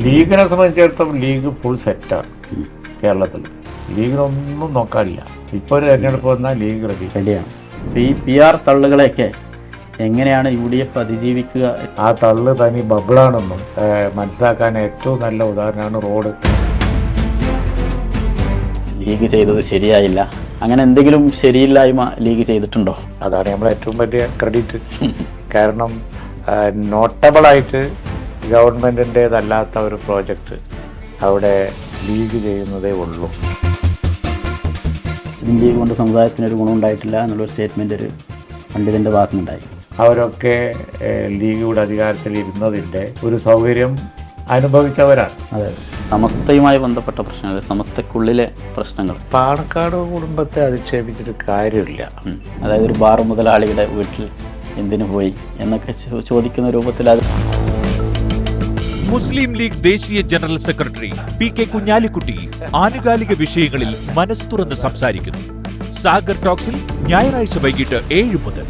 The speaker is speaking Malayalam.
ലീഗിനെ സംബന്ധിച്ചിടത്തോളം ലീഗ് ഫുൾ സെറ്റാണ് കേരളത്തിൽ. ലീഗിനൊന്നും നോക്കാനില്ല ഇപ്പോൾ ഒരു തെരഞ്ഞെടുപ്പ് വന്നാൽ ലീഗ് റെഡി റെഡിയാണ് ഈ പി ആർ തള്ളുകളെയൊക്കെ എങ്ങനെയാണ് യു ഡി എഫ് അതിജീവിക്കുക? ആ തള്ള് തനി ബബിളാണെന്നും മനസ്സിലാക്കാൻ ഏറ്റവും നല്ല ഉദാഹരണമാണ് റോഡ്. ലീഗ് ചെയ്തത് ശരിയായില്ല. അങ്ങനെ എന്തെങ്കിലും ശരിയില്ലായ്മ ലീഗ് ചെയ്തിട്ടുണ്ടോ? അതാണ് നമ്മൾ ഏറ്റവും വലിയ ക്രെഡിറ്റ് കാരണം നോട്ടബിളായിട്ട് ഗവൺമെന്റിന്റേതല്ലാത്ത ഒരു പ്രോജക്റ്റ് അവിടെ ലീഗ് ചെയ്യുന്നതേ ഉള്ളൂ. ലീഗ് കൊണ്ട് സമുദായത്തിന് ഒരു ഗുണമുണ്ടായിട്ടില്ല എന്നുള്ളൊരു സ്റ്റേറ്റ്മെന്റ് ഒരു പണ്ഡിതന്റെ ഭാഗത്തുനിന്നുണ്ടായി. അവരൊക്കെ ഏഹ്, ലീഗ് കൂടെ അധികാരത്തിൽ ഇരുന്നതിന്റെ ഒരു സൗകര്യം അനുഭവിച്ചവരാണ്. അതെ. സമസ്തയുമായി ബന്ധപ്പെട്ട പ്രശ്നങ്ങൾ സമസ്തക്കുള്ളിലെ പ്രശ്നങ്ങൾ. പാണക്കാട് കുടുംബത്തെ അധിക്ഷേപിച്ചിട്ട് കാര്യമില്ല. അതായത് ഒരു ബാർ മുതലാളിയുടെ വീട്ടിൽ എന്തിനു പോയി എന്നൊക്കെ ചോദിക്കുന്ന രൂപത്തിൽ അത് മുസ്ലിം ലീഗ് ദേശീയ general secretary P K Kunhalikutty ആനുകാലിക വിഷയങ്ങളിൽ മനസ്തുറന്ന് സംസാരിക്കുന്നു. സാഗർ ടോക്സിൽ ഞായറാഴ്ച വൈകിട്ട് ഏഴ് മുതൽ.